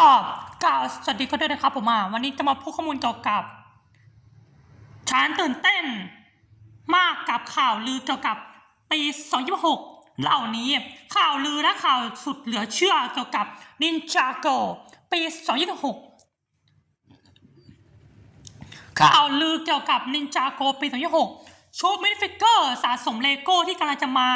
ก็กล่าวสวัสดีก็ด้วยนะครับผมอะวันนี้จะมาพูดข้อมูลเกี่ยวกับฉันตื่นเต้น มากกับข่าวลือเกี่ยวกับปี 2026 เหล่านี้ข่าวลือและข่าวสุดเหลือเชื่อเกี่ยวกับนินจาโกปี 2026ครับข่าวลือเกี่ยวกับนินจาโกปี 2026 ชุดมินิฟิกเกอร์สะสมเลโก้ที่กำลังจะมา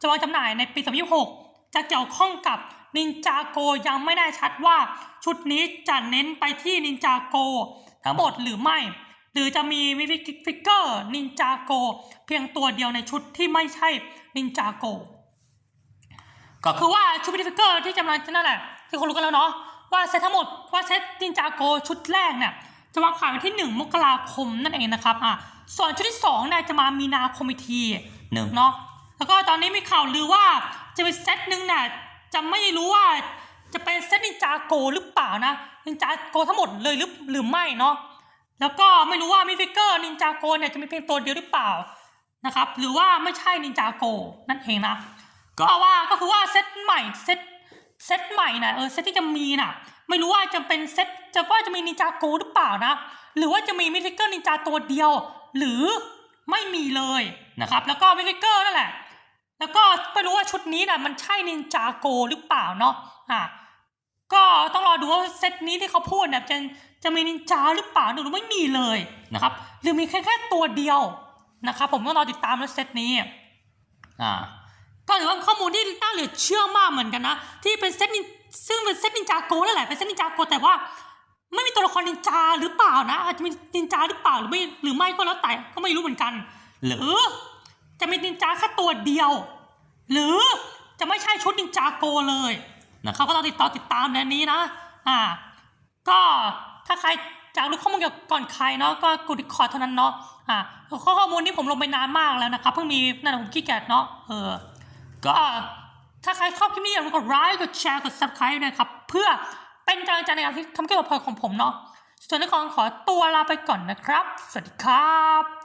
จะวางจำหน่ายในปี 2026 จะเกี่ยวข้องกับ นินจาโกยังไม่แน่ชัดว่า ชุดนี้จะเน้นไปที่นินจาโก ทั้งหมดหรือไม่ หรือจะมีมินิฟิกเกอร์นินจาโก เพียงตัวเดียวในชุดที่ไม่ใช่นินจาโก ก็คือว่าชุดมินิฟิกเกอร์ที่กำลังจะนั่นแหละที่คนรู้กันแล้วเนาะว่าเซตทั้งหมดว่าเซตนินจาโกชุดแรกเนี่ยจะวางขายวันที่ 1 มกราคมนั่นเองนะครับอะส่วนชุดที่2เนี่ยจะมามีนาคมอีกทีหนึ่งเนาะแล้วก็ตอนนี้มีข่าวลือว่าจะเป็นเซตหนึ่งเนี่ย จะไม่รู้ว่าจะเป็นเซตนินจาโกหรือเปล่านะนินจาโกทั้งหมดเลยหรือหรือไม่เนาะแล้วก็ไม่รู้ว่ามิฟิกเกอร์นินจาโกเนี่ยจะมีเพียงตัวเดียวหรือเปล่านะครับ หรือว่าไม่ใช่นินจาโกนั่นเองนะก็ก็ว่าก็คือว่าเซตใหม่เซตเซตใหม่นะเออเซตที่จะมีน่ะ ไม่รู้ว่าจะเป็นเซตจะว่าจะมีนินจาโกหรือเปล่านะ หรือว่าจะมีมิฟิกเกอร์นินจาตัวเดียว หรือไม่มีเลยนะครับ แล้วก็มิฟิกเกอร์นั่นแหละแล้วก็ไม่รู้ ว่าชุดนี้นะมันใช่นินจาโกหรือเปล่าเนาะอะก็ต้องรอดูว่าเซตนี้ที่เขาพูดเนี่ยจะจะมีนินจาหรือเปล่าหรือไม่มีเลยนะครับ หรือมีแค่แค่ตัวเดียวนะครับผมต้องรอติดตามแล้วเซตนี้อ่าก็ถือว่าข้อมูลที่น่าเหลือเชื่อมากเหมือนกันนะที่เป็นเซตนินซึ่งเป็นเซตนินจาโกนั่นแหละเป็นเซตนินจาโกแต่ว่าไม่มีตัวละครนินจาหรือเปล่านะอาจจะมีนินจาหรือเปล่าหรือไม่หรือไม่ก็แล้วแต่ก็ไม่รู้เหมือนกัน หรือจะมีนินจาแค่ตัวเดียว หรือจะไม่ใช่ชุดนินจาโกเลยนะคเขารับก็ต้องติดต่อติดตามในนี้นะ อ่า ก็ถ้าใครอยากรู้ข้อมูลเกี่ยวกับก่อนใครเนาะก็กดดิคอร์ดเท่านั้นเนาะอ่าข้อมูลนี้ผมลงไปนานมากแล้วนะครับเพิ่งมีนั่นนะผมขี้เกียจเนาะเออก็ก็ถ้าใครชอบคลิปนี้อย่าลืมกดไลค์กดแชร์กด subscribe นะครับ เพื่อเป็นกำลังใจในการที่ทำเกี่ยวกับเพลงของผมเนาะส่วนในของขอตัวลาไปก่อนนะครับ สวัสดีครับ